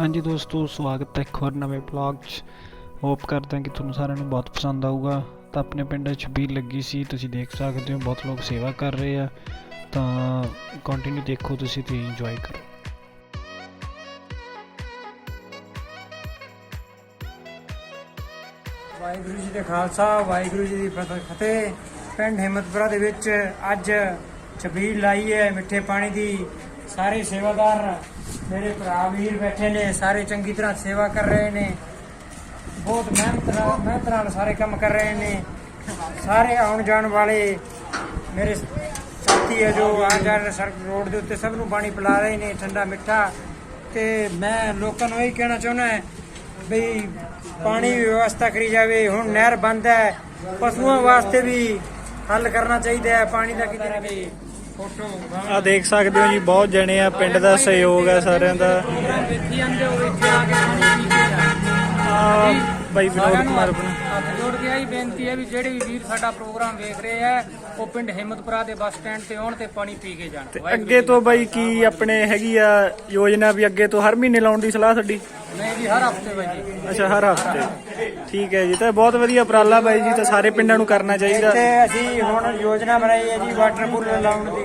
ਹਾਂਜੀ ਦੋਸਤੋ, ਸਵਾਗਤ ਹੈ ਇੱਕ ਹੋਰ ਨਵੇਂ ਬਲੌਗ 'ਚ। ਹੋਪ ਕਰਦਾ ਕਿ ਤੁਹਾਨੂੰ ਸਾਰਿਆਂ ਨੂੰ ਬਹੁਤ ਪਸੰਦ ਆਊਗਾ। ਤਾਂ ਆਪਣੇ ਪਿੰਡ 'ਚ ਛਬੀਲ ਲੱਗੀ ਸੀ, ਤੁਸੀਂ ਦੇਖ ਸਕਦੇ ਹੋ, ਬਹੁਤ ਲੋਕ ਸੇਵਾ ਕਰ ਰਹੇ ਆ। ਤਾਂ ਕੰਟੀਨਿਊ ਦੇਖੋ ਤੁਸੀਂ ਤੇ ਇੰਜੋਏ ਕਰੋ। ਵਾਹਿਗੁਰੂ ਜੀ ਦੇ ਖਾਲਸਾ, ਵਾਹਿਗੁਰੂ ਜੀ ਦੀ ਫਤਿਹ ਫਤਿਹ। ਪਿੰਡ ਹਿੰਮਤਪੁਰਾ ਦੇ ਵਿੱਚ ਅੱਜ ਛਬੀਲ ਲਾਈ ਹੈ ਮਿੱਠੇ ਪਾਣੀ ਦੀ। ਸਾਰੇ ਸੇਵਾਦਾਰ, ਮੇਰੇ ਭਰਾ ਵੀਰ ਬੈਠੇ ਨੇ, ਸਾਰੇ ਚੰਗੀ ਤਰ੍ਹਾਂ ਸੇਵਾ ਕਰ ਰਹੇ ਨੇ। ਬਹੁਤ ਮਿਹਨਤ ਨਾਲ ਮਿਹਨਤ ਨਾਲ ਸਾਰੇ ਕੰਮ ਕਰ ਰਹੇ ਨੇ। ਸਾਰੇ ਆਉਣ ਜਾਣ ਵਾਲੇ, ਮੇਰੇ ਸਾਥੀ ਹੈ ਜੋ ਆ ਜਾ ਰਹੇ ਸੜਕ ਰੋਡ ਦੇ ਉੱਤੇ ਸਭ ਨੂੰ ਪਾਣੀ ਪਿਲਾ ਰਹੇ ਨੇ, ਠੰਡਾ, ਮਿੱਠਾ। ਤੇ ਮੈਂ ਲੋਕਾਂ ਨੂੰ ਇਹ ਕਹਿਣਾ ਚਾਹੁੰਦਾ ਹੈ ਵੀ ਪਾਣੀ ਦੀ ਵਿਵਸਥਾ ਕਰੀ ਜਾਵੇ। ਹੁਣ ਨਹਿਰ ਬੰਦ ਹੈ, ਪਸ਼ੂਆਂ ਵਾਸਤੇ ਵੀ ਹੱਲ ਕਰਨਾ ਚਾਹੀਦਾ ਹੈ, ਪਾਣੀ ਦਾ ਕਿਤੇ ਨਾ ਕਿਤੇ। ਆ ਦੇਖ ਸਕਦੇ ਹੋ ਜੀ ਬਹੁਤ ਜਣੇ ਆ ਪਿੰਡ ਦਾ ਸਹਿਯੋਗ ਹੈ ਸਾਰਿਆਂ ਦਾ। ਆ। ਆ ਬਾਈ ਵਿਨੋਦ ਕੁਮਾਰ ਜੋੜ ਕੇ ਆਹੀ ਬੇਨਤੀ ਹੈ ਵੀ ਜਿਹੜੇ ਵੀ ਵੀਰ ਸਾਡਾ ਪ੍ਰੋਗਰਾਮ ਵੇਖ ਰਹੇ ਆ ਉਹ ਪਿੰਡ ਹਿੰਮਤਪੁਰਾ ਦੇ ਬੱਸ ਸਟੈਂਡ ਤੇ ਆਉਣ ਤੇ ਪਾਣੀ ਪੀ ਕੇ ਜਾਣ। ਅੱਗੇ ਤੋਂ ਬਾਈ ਕੀ ਆਪਣੇ ਹੈਗੀ ਆ ਯੋਜਨਾ ਵੀ ਅੱਗੇ ਤੋਂ ਹਰ ਮਹੀਨੇ ਲਾਉਣ ਦੀ ਸਲਾਹ ਤੁਹਾਡੀ ਮੈਂ ਜੀ ਹਰ ਹਫ਼ਤੇ ਵਜੇ ਅੱਛਾ ਹਰ ਹਫ਼ਤੇ। ਠੀਕ ਹੈ ਜੀ ਤਾਂ ਬਹੁਤ ਵਧੀਆ ਉਪਰਾਲਾ ਬਾਈ ਜੀ ਤਾਂ ਸਾਰੇ ਪਿੰਡਾਂ ਨੂੰ ਕਰਨਾ ਚਾਹੀਦਾ। ਇੱਥੇ ਅਸੀਂ ਹੁਣ ਯੋਜਨਾ ਬਣਾਈ ਹੈ ਜੀ ਵਾਟਰ ਕੂਲਰ ਲਾਉਣ ਦੀ।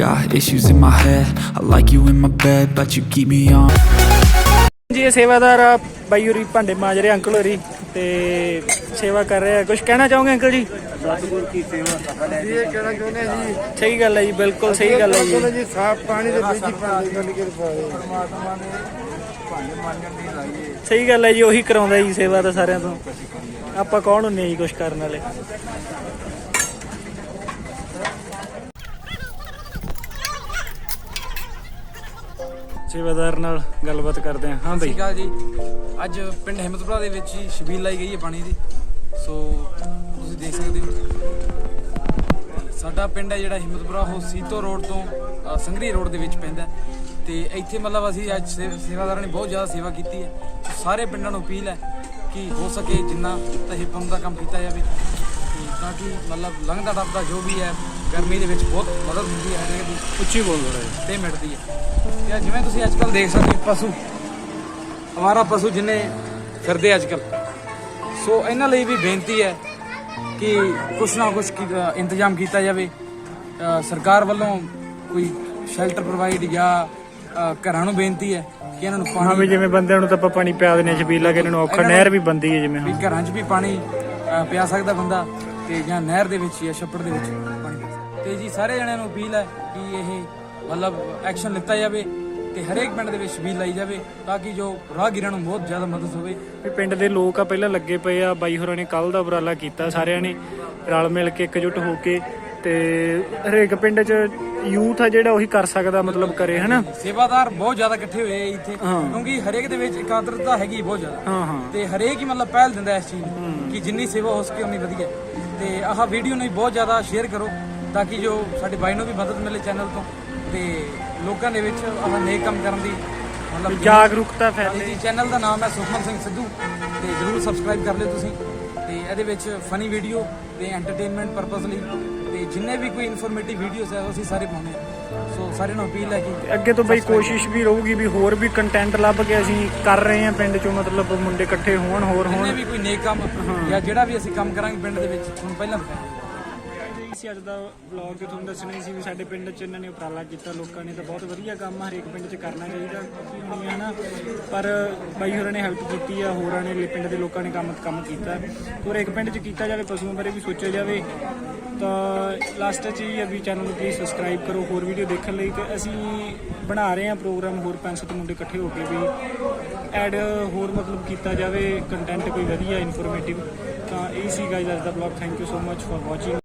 Got issues in my head. I like you in my bed, but you keep me on. ਜੀ ਇਹ ਸੇਵਾਦਾਰ ਆ ਬਾਈ ਹੋਰੀ ਭਾਂਡੇ ਮਾਂਜ ਰਹੇ ਅੰਕਲ ਹੋਰੀ। ਤੇ ਸੇਵਾ ਕਰ ਰਹੇ ਆ। ਕੁਝ ਕਹਿਣਾ ਚਾਹੋਗੇ ਅੰਕਲ ਜੀ? ਇਹ ਕਹਿਣਾ ਚਾਹੁੰਦੇ ਹਾਂ ਜੀ। ਸਹੀ ਗੱਲ ਹੈ ਜੀ ਬਿਲਕੁਲ ਸਹੀ ਗੱਲ ਹੈ ਜੀ। ਜੀ ਸਾਫ਼ ਪਾਣੀ ਦੇ ਵਿੱਚ ਹੀ ਪਾਣੀ ਕੱਢ ਕੇ ਪਾਵੇ ਪਰਮਾਤਮਾ ਨੇ ਭਾਂਡੇ ਮਾਂਜਣ ਦੀ ਲਾਈਏ। ਸਹੀ ਗੱਲ ਹੈ ਜੀ ਉਹੀ ਕਰਾਉਂਦਾ ਜੀ ਸੇਵਾ ਤਾਂ ਸਾਰਿਆਂ ਤੋਂ। ਆਪਾਂ ਕੌਣ ਹੁੰਨੇ ਜੀ ਕੁਝ ਕਰਨ ਵਾਲੇ? ਸੇਵਾਦਾਰ ਨਾਲ ਗੱਲਬਾਤ ਕਰਦੇ ਹਾਂ। ਹਾਂ ਸਤਿ ਬਈ ਸ਼੍ਰੀ ਜੀ। ਅੱਜ ਪਿੰਡ ਹਿੰਮਤਪੁਰਾ ਦੇ ਵਿੱਚ ਹੀ ਛਬੀਲ ਲਾਈ ਗਈ ਹੈ ਪਾਣੀ ਦੀ। ਸੋ ਤੁਸੀਂ ਦੇਖ ਸਕਦੇ ਹੋ। ਸਾਡਾ ਪਿੰਡ ਹੈ ਜਿਹੜਾ ਹਿੰਮਤਪੁਰਾ ਉਹ ਸੀਤੋ ਰੋਡ ਤੋਂ ਅ, ਸੰਗਰੀ ਰੋਡ ਦੇ ਵਿੱਚ ਪੈਂਦਾ ਹੈ। ਤੇ ਇੱਥੇ ਮਤਲਬ ਅਸੀਂ ਅੱਜ ਸੇ- ਸੇਵਾਦਾਰਾਂ ਨੇ ਬਹੁਤ ਜ਼ਿਆਦਾ ਸੇਵਾ ਕੀਤੀ ਹੈ। ਸਾਰੇ ਪਿੰਡਾਂ ਨੂੰ ਅਪੀਲ ਹੈ ਕਿ ਹੋ ਸਕੇ ਜਿੰਨਾ ਤਹਿਫਮ ਦਾ ਕੰਮ ਕੀਤਾ ਜਾਵੇ। ਤੇ ਤਾਂ ਕਿ ਮਤਲਬ ਲੰਘਦਾ ਟੱਪਦਾ ਜੋ ਵੀ ਹੈ ਗਰਮੀ ਦੇ ਵਿੱਚ ਬਹੁਤ ਮਦਦ ਹੁੰਦੀ ਹੈ ਦੀ। ਉੱਚੀ ਬੋਲ ਰਿਹਾ ਤੇ ਮਿਟਦੀ ਹੈ। ਤੇ ਜਿਵੇਂ ਤੁਸੀਂ ਅੱਜ ਕੱਲ ਦੇਖ ਸਕਦੇ ਹੋ ਪਸ਼ੂ ਹਮਾਰਾ ਪਸ਼ੂ ਜਿੰਨੇ ਫਿਰਦੇ ਅੱਜ ਕੱਲ ਸੋ ਇਹਨਾਂ ਲਈ ਵੀ ਬੇਨਤੀ ਹੈ ਕਿ ਕੁਛ ਨਾ ਕੁਛ ਇੰਤਜ਼ਾਮ ਕੀਤਾ ਜਾਵੇ। ਸਰਕਾਰ ਵੱਲੋਂ ਕੋਈ ਸ਼ੈਲਟਰ ਪ੍ਰੋਵਾਈਡ ਜਾਂ ਘਰਾਂ ਨੂੰ ਬੇਨਤੀ ਹੈ ਕਿ ਇਹਨਾਂ ਨੂੰ ਹਾਂ ਵੀ ਪਾਣੀ ਜਿਵੇਂ ਬੰਦਿਆਂ ਨੂੰ ਤਾਂ ਆਪਾਂ ਪਾਣੀ ਪਿਆ ਦਿੰਦੇ ਹਾਂ ਛਬੀਲਾ ਕਿ ਇਹਨਾਂ ਨੂੰ ਔਖਾ ਨਹਿਰ ਵੀ ਬੰਦੀ ਹੈ ਜਿਵੇਂ ਵੀ ਹਾਂ ਘਰਾਂ 'ਚ ਵੀ ਪਾਣੀ ਪਿਆ ਸਕਦਾ ਬੰਦਾ ਤੇ ਜਾਂ ਨਹਿਰ ਦੇ ਵਿੱਚ ਜਾਂ ਛੱਪੜ ਦੇ ਵਿੱਚ ਪਾਣੀ ਤੇ ਜੀ ਸਾਰੇ ਜਣਿਆਂ ਨੂੰ ਅਪੀਲ ਹੈ ਕਿ ਇਹ ਮਤਲਬ ਐਕਸ਼ਨ ਲਿੱਤਾ ਜਾਵੇ ਤੇ ਹਰੇਕ ਪਿੰਡ ਦੇ ਵਿੱਚ ਛਬੀਲ ਲਾਈ ਜਾਵੇ ਤਾਂ ਕਿ ਜੋ ਰਾਹਗੀਰਾਂ ਨੂੰ ਬਹੁਤ ਜ਼ਿਆਦਾ ਮਦਦ ਹੋਵੇ। ਵੀ ਪਿੰਡ ਦੇ ਲੋਕ ਆ ਪਹਿਲਾਂ ਲੱਗੇ ਪਏ ਆ ਬਾਈ ਹੋਰਾਂ ਨੇ ਕੱਲ ਦਾ ਉਪਰਾਲਾ ਕੀਤਾ ਸਾਰਿਆਂ ਨੇ ਰਲ ਮਿਲ ਕੇ ਇਕਜੁੱਟ ਹੋ ਕੇ ਤੇ ਹਰੇਕ ਪਿੰਡ 'ਚ ਯੂਥ ਆ ਜਿਹੜਾ ਉਹੀ ਕਰ ਸਕਦਾ ਮਤਲਬ ਕਰੇ ਹਨਾ? ਸੇਵਾਦਾਰ ਬਹੁਤ ਜ਼ਿਆਦਾ ਇਕੱਠੇ ਹੋਏ ਆ ਇੱਥੇ ਕਿਉਂਕਿ ਹਰੇਕ ਦੇ ਵਿੱਚ ਇਕਾਗਰਤਾ ਹੈਗੀ ਬਹੁਤ ਜ਼ਿਆਦਾ। ਹਾਂ ਹਾਂ। ਤੇ ਹਰੇਕ ਹੀ ਮਤਲਬ ਪਹਿਲ ਦਿੰਦਾ ਇਸ ਚੀਜ਼ ਨੂੰ ਕਿ ਜਿੰਨੀ ਸੇਵਾ ਹੋ ਸਕੇ ਉਨੀ ਵਧੀਆ। ਤੇ ਆਹ ਵੀਡੀਓ ਨੂੰ ਵੀ ਬਹੁਤ ਜ਼ਿਆਦਾ ਸ਼ੇਅਰ ਕਰੋ। ਤਾਂ ਕਿ ਜੋ ਸਾਡੇ ਬਾਈ ਨੂੰ ਵੀ ਮਦਦ ਮਿਲੇ ਚੈਨਲ ਤੋਂ ਤੇ ਲੋਕਾਂ ਦੇ ਵਿੱਚ ਆਹ ਨੇਕ ਕੰਮ ਕਰਨ ਦੀ ਮਤਲਬ ਜਾਗਰੂਕਤਾ ਫੈਲੇ। ਜੀ ਚੈਨਲ ਦਾ ਨਾਮ ਹੈ ਸੁਖਮਨ ਸਿੰਘ ਸਿੱਧੂ ਤੇ ਜਰੂਰ ਸਬਸਕ੍ਰਾਈਬ ਕਰ ਲਿਓ ਤੁਸੀਂ। ਤੇ ਇਹਦੇ ਵਿੱਚ ਫਨੀ ਵੀਡੀਓ ਤੇ ਐਂਟਰਟੇਨਮੈਂਟ ਪਰਪਸ ਲਈ ਤੇ ਜਿੰਨੇ ਵੀ ਕੋਈ ਇਨਫੋਰਮੇਟਿਵ ਵੀਡੀਓਜ਼ ਹੈ ਉਹ ਅਸੀਂ ਸਾਰੇ ਪਾਉਂਦੇ ਹਾਂ। ਸੋ ਸਾਰਿਆਂ ਨੂੰ ਅਪੀਲ ਹੈ ਕਿ ਅੱਗੇ ਤੋਂ ਬਈ ਕੋਸ਼ਿਸ਼ ਵੀ ਰਹੂਗੀ ਵੀ ਹੋਰ ਵੀ ਕੰਟੈਂਟ ਲੱਭ ਕੇ ਅਸੀਂ ਕਰ ਰਹੇ ਹਾਂ ਪਿੰਡ 'ਚੋਂ ਮਤਲਬ ਮੁੰਡੇ ਇਕੱਠੇ ਹੋਣ ਹੋਰ ਜਿੰਨੇ ਹੋਣ। ਵੀ ਕੋਈ ਨੇਕ ਕੰਮ ਜਾਂ ਜਿਹੜਾ ਵੀ ਅਸੀਂ ਕੰਮ ਕਰਾਂਗੇ ਪਿੰਡ ਦੇ ਵਿੱਚ ਤੁਹਾਨੂੰ ਪਹਿਲਾਂ ਬਤਾਵਾਂਗੇ ਅਸੀਂ ਅੱਜ ਦਾ ਵਲੌਗ ਤੁਹਾਨੂੰ ਦੱਸਣਾ ਹੀ ਸੀ ਵੀ ਸਾਡੇ ਪਿੰਡ 'ਚ ਇਹਨਾਂ ਨੇ ਉਪਰਾਲਾ ਕੀਤਾ। ਲੋਕਾਂ ਨੇ ਤਾਂ ਬਹੁਤ ਵਧੀਆ ਕੰਮ ਹਰੇਕ ਪਿੰਡ 'ਚ ਕਰਨਾ ਚਾਹੀਦਾ ਕੀ ਹੈ ਨਾ। ਪਰ ਬਾਈ ਹੋਰਾਂ ਨੇ ਹੈਲਪ ਕੀਤੀ ਆ, ਹੋਰਾਂ ਨੇ ਪਿੰਡ ਦੇ ਲੋਕਾਂ ਨੇ ਕੰਮ ਕੰਮ ਕੀਤਾ। ਤੇ ਹਰੇਕ ਪਿੰਡ 'ਚ ਕੀਤਾ ਜਾਵੇ, ਪਸ਼ੂਆਂ ਬਾਰੇ ਵੀ ਸੋਚਿਆ ਜਾਵੇ, ਤਾਂ ਲਾਸਟ 'ਚ ਹੀ ਵੀ ਚੈਨਲ ਨੂੰ ਪਲੀਜ਼ ਸਬਸਕ੍ਰਾਈਬ ਕਰੋ, ਹੋਰ ਵੀਡੀਓ ਦੇਖਣ ਲਈ ਤੇ ਅਸੀਂ ਬਣਾ ਰਹੇ ਹਾਂ ਪ੍ਰੋਗਰਾਮ ਹੋਰ ਪੰਜ ਸੱਤ ਮੁੰਡੇ ਇਕੱਠੇ ਹੋ ਕੇ ਵੀ। ਐਡ ਹੋਰ ਮਤਲਬ ਕੀਤਾ ਜਾਵੇ ਕੰਟੈਂਟ ਕੋਈ ਵਧੀਆ ਇਨਫੋਰਮੇਟਿਵ ਤਾਂ ਇਹ ਸੀ ਗਾਇਜ਼ ਅੱਜ ਦਾ blog thank you so much for watching